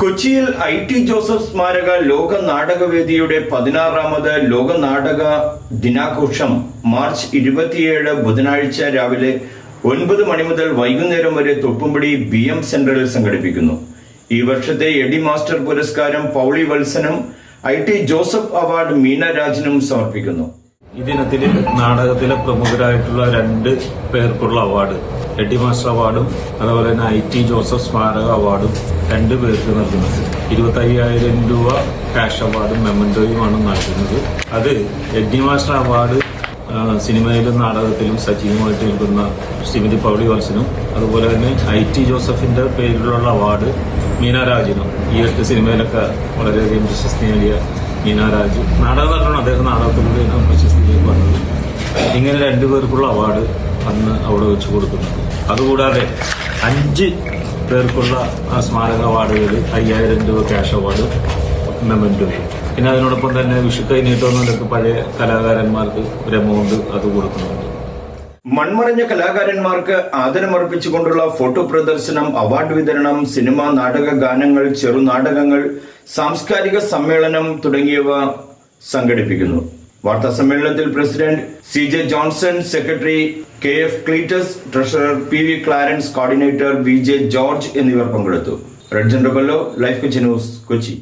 കൊച്ചിയിൽ I T Joseph സ്മാരക ലോക നാടകവേദിയുടെ പതിനാറാമത് ലോക നാടക ദിനാഘോഷം മാർച്ച് ഇരുപത്തിയേഴ് ബുധനാഴ്ച രാവിലെ ഒൻപത് മണി മുതൽ വൈകുന്നേരം വരെ തൊപ്പുംപടി ബി എം സെന്ററിൽ സംഘടിപ്പിക്കുന്നു. ഈ വർഷത്തെ എഡി മാസ്റ്റർ പുരസ്കാരം Pauly വത്സനും I T Joseph award Meena സമർപ്പിക്കുന്നു. ഈ ദിനത്തിൽ നാടകത്തിലെ പ്രമുഖരായിട്ടുള്ള രണ്ട് പേർക്കുള്ള അവാർഡ്. എഡി മാസ്റ്റർ അവാർഡും അതുപോലെ തന്നെ ഐ ടി ജോസഫ് സ്മാരക അവാർഡും രണ്ട് പേർക്ക് നൽകുന്നത് ഇരുപത്തി അയ്യായിരം രൂപ ക്യാഷ് അവാർഡും മെമ്മൻഡോയുമാണ് നൽകുന്നത്. അത് എഡി മാസ്റ്റർ അവാർഡ് സിനിമയിലും നാടകത്തിലും സജീവമായിട്ട് നിൽക്കുന്ന ശ്രീമതി പൗളി വത്സനും അതുപോലെ തന്നെ ഐ ടി ജോസഫിന്റെ പേരിലുള്ള അവാർഡ് മീനാരാജിനും ഈ എട്ട് സിനിമയിലൊക്കെ വളരെയധികം പ്രശസ്തി നേടിയ മീനാരാജ് നാടക നടനാണ് അദ്ദേഹം വന്നത് ഇങ്ങനെ രണ്ടുപേർക്കുള്ള അവാർഡ് അന്ന് അവിടെ വെച്ച് കൊടുക്കുന്നുണ്ട് അതുകൂടാതെ അഞ്ച് പേർക്കുള്ള സ്മാരക അവാർഡുകൾ അയ്യായിരം രൂപ ക്യാഷ് അവാർഡ് മെമ്മന്റോയും പിന്നെ അതിനോടൊപ്പം തന്നെ വിഷുക്കൈ നീട്ടോന്നൊക്കെ പഴയ കലാകാരന്മാർക്ക് ഒരു എമൗണ്ട് അത് കൊടുക്കുന്നുണ്ട്. മൺമറഞ്ഞ കലാകാരന്മാർക്ക് ആദരമർപ്പിച്ചുകൊണ്ടുള്ള ഫോട്ടോ പ്രദർശനം അവാർഡ് വിതരണം സിനിമ നാടക ഗാനങ്ങൾ ചെറുനാടകങ്ങൾ സാംസ്കാരിക സമ്മേളനം തുടങ്ങിയവ സംഘടിപ്പിക്കുന്നു. വാർത്താ സമ്മേളനത്തിൽ president C J Johnson secretary K F Cleetus treasurer P V Clarence coordinator V J George എന്നിവർ പങ്കെടുത്തു red general life Kochi news Kochi